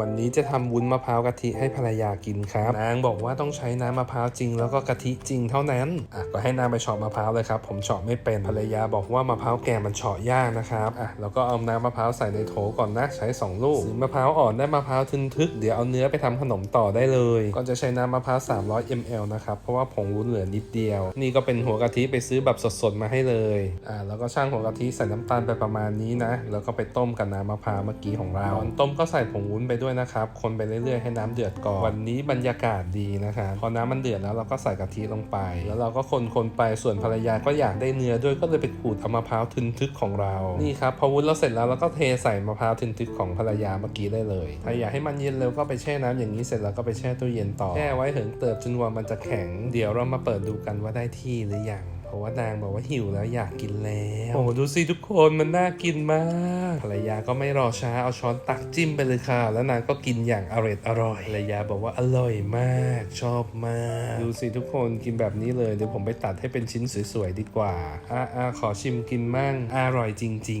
วันนี้จะทำวุ้นมะพร้าวกะทิให้ภรรยากินครับ นางบอกว่าต้องใช้น้ำมะพร้าวจริงแล้วก็กะทิจริงเท่านั้นอะก็ให้นางไปเฉาะมะพร้าวเลยครับ ผมเฉาะไม่เป็นภรรยาบอกว่ามะพร้าวแก่มันเฉาะยากนะครับอะแล้วก็เอาน้ำมะพร้าวใส่ในโถก่อนนะใช้ 2 ลูกซื้อมะพร้าวอ่อนได้มะพร้าวทึนทึกเดี๋ยวเอาเนื้อไปทำขนมต่อได้เลย ก็จะใช้น้ำมะพร้าว300 ml นะครับเพราะว่าผงวุ้นเหลือนิดเดียว นี่ก็เป็นหัวกะทิไปซื้อแบบสดๆมาให้เลยอ่าแล้วก็ช่างหัวกะทิใส่น้ำตาลไปประมาณนี้นะแล้วก็ไปต้มกับน้ำมะพร้าวเมื่อกี้ของเราตอนต้มก็ใส่ผงวุ้นไปด้วยนะครับ คนไปเรื่อยๆให้น้ำเดือดก่อน วันนี้บรรยากาศดีนะครับพอน้ำมันเดือดแล้วเราก็ใส่กะทิลงไป แล้วเราก็คนๆไปส่วนภรรยาก็อยากได้เนื้อด้วยก็เลยไปขูดเอามะพร้าวทึนทึกของเรา นี่ครับพอวุ้นเราเสร็จแล้วเราก็เทใส่มะพร้าวทึนทึกของภรรยาเมื่อกี้ได้เลยถ้าอยากให้มันเย็นเร็วก็ไปแช่น้ำอย่างนี้เสร็จแล้วก็ไปแช่ตู้เย็นต่อแช่ไว้เหิงเติบจนกว่ามันจะแข็ง เดี๋ยวเรามาเปิดดูกันว่าได้ที่หรือยังเพ ราะว่านางบอกว่าหิวแล้วอยากกินแล้วโอ้โหดูสิทุกคนมันน่ากินมากภรรยาก็ไม่รอช้าเอาช้อนตักจิ้มไปเลยค่ะ แล้วนางก็กินอย่างอร่อยอร่อยภรรยาบอกว่าอร่อยมากชอบมาก ดูสิทุกคนกินแบบนี้เลยเดี๋ยวผมไปตัดให้เป็นชิ้นสวยๆดีกว่าอ่าอ่าขอชิมกินมั่งอร่อยจริง ๆ